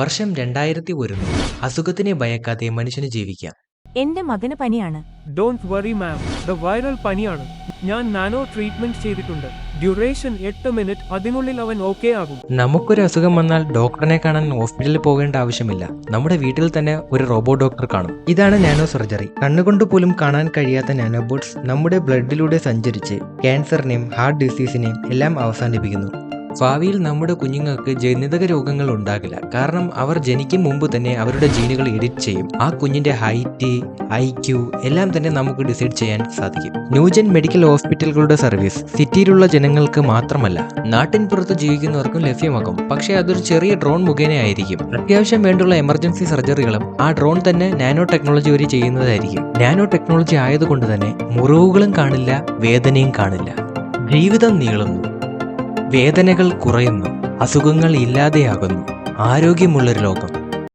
വർഷം രണ്ടായിരത്തി വരുന്നു അസുഖത്തിനെ ഭയക്കാതെ മനുഷ്യന് ജീവിക്കാം. എന്റെ മകന് പനിയാണ്. Don't worry ma'am the viral പനിയാണ്. ഞാൻ നാനോ ട്രീറ്റ്മെന്റ് ചെയ്തിട്ടുണ്ട്. ഡ്യൂറേഷൻ എട്ട് മിനിറ്റ് അതിനുള്ളിൽ അവൻ ഓക്കെ ആകും. നമുക്കൊരു അസുഖം വന്നാൽ ഡോക്ടറിനെ കാണാൻ ഹോസ്പിറ്റലിൽ പോകേണ്ട ആവശ്യമില്ല. നമ്മുടെ വീട്ടിൽ തന്നെ ഒരു റോബോ ഡോക്ടർ കാണും. ഇതാണ് നാനോ സർജറി കണ്ണുകൊണ്ട് പോലും കാണാൻ കഴിയാത്ത നാനോബോട്ട്സ് നമ്മുടെ ബ്ലഡിലൂടെ സഞ്ചരിച്ച് ക്യാൻസറിനെയും ഹാർട്ട് ഡിസീസിനെയും എല്ലാം അവസാനിപ്പിക്കുന്നു. ഭാവിയിൽ നമ്മുടെ കുഞ്ഞുങ്ങൾക്ക് ജനിതക രോഗങ്ങൾ ഉണ്ടാകില്ല. കാരണം അവർ ജനിക്കും മുമ്പ് തന്നെ അവരുടെ ജീനുകൾ എഡിറ്റ് ചെയ്യും. ആ കുഞ്ഞിന്റെ ഹൈറ്റ് ഐ ക്യു എല്ലാം തന്നെ നമുക്ക് ഡിസൈഡ് ചെയ്യാൻ സാധിക്കും. ന്യൂജൻ മെഡിക്കൽ ഹോസ്പിറ്റലുകളുടെ സർവീസ് സിറ്റിയിലുള്ള ജനങ്ങൾക്ക് മാത്രമല്ല നാട്ടിൻ പുറത്ത് ജീവിക്കുന്നവർക്കും ലഭ്യമാകും. പക്ഷേ അതൊരു ചെറിയ ഡ്രോൺ മുഖേന ആയിരിക്കും. അത്യാവശ്യം വേണ്ടുള്ള എമർജൻസി സർജറികളും ആ ഡ്രോൺ തന്നെ നാനോ ടെക്നോളജി വഴി ചെയ്യുന്നതായിരിക്കും. നാനോ ടെക്നോളജി ആയതുകൊണ്ട് തന്നെ മുറിവുകളും കാണില്ല വേദനയും കാണില്ല. ജീവിതം നീളുന്നു. വേദനകൾ കുറയുന്നു അസുഖങ്ങൾ ഇല്ലാതെയാകുന്നു ആരോഗ്യമുള്ളൊരു ലോകം.